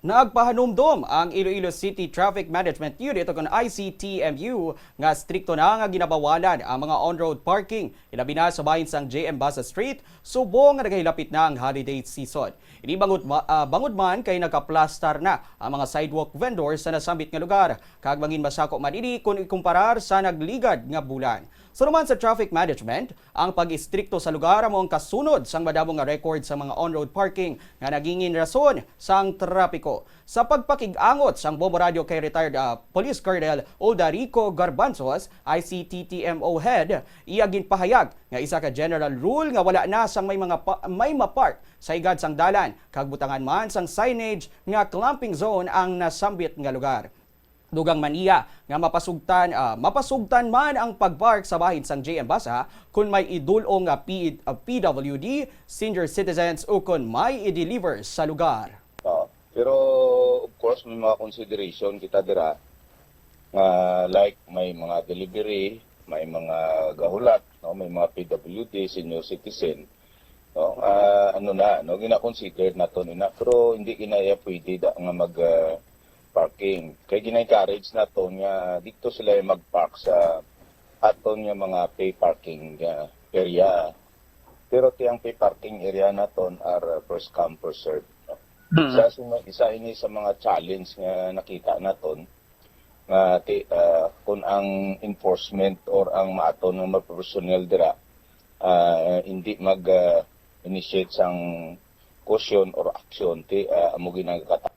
Nagpahanumdom ang Iloilo City Traffic Management Unit o ICTMU nga strikto na nga ginabawalan ang mga on-road parking ilabi na sa bahin sang JM Basa Street subong nga nagahilapit na ang holiday season. Ini bangod, ah, bangod man kay nakaplastar na ang mga sidewalk vendors sa nasambit nga lugar kag mangin masako man ini kung ikumparar sa nagligad nga bulan. So naman sa traffic management, ang pag-istrikto sa lugar amo ang kasunod sang madamo nga record sa mga on-road parking nga nagingin rason sang trapiko. Sa pagpakig-angot sang Bobo Radio kay retired ah, Police Colonel Oldarico Garbanzos, ICTTMO head, iyagin pahayag nga isa ka general rule nga wala na sang may mga pa- may mapark sa igad sang dalan kag butangan man sang signage nga clamping zone ang nasambit nga lugar. Dugang maniya nga mapasugtan ah, mapasugtan man ang pagpark sa bahin sang JM Basa kung may idulong nga P- ah, PWD, senior citizens o kung may i-deliver sa lugar. Pero of course may mga consideration kita dira nga like may mga delivery, may mga gahulat, no, may mga PWD, senior citizen. No, ah, ano na, no, gina-consider na to nina pero hindi kinaya pwede da, nga mag ah, parking. Kaya gina-encourage na to nga dito sila mag-park sa aton nga mga pay parking ah, area. Pero tiyang pay parking area na ton are first come first serve. No? Isa, sa- isa ini sa mga challenge nga nakita naton nga ti, ah, kung ang enforcement or ang maaton ng mga personnel dira ah, hindi mag ah, initiate sang caution or action ti uh, amo ginagkata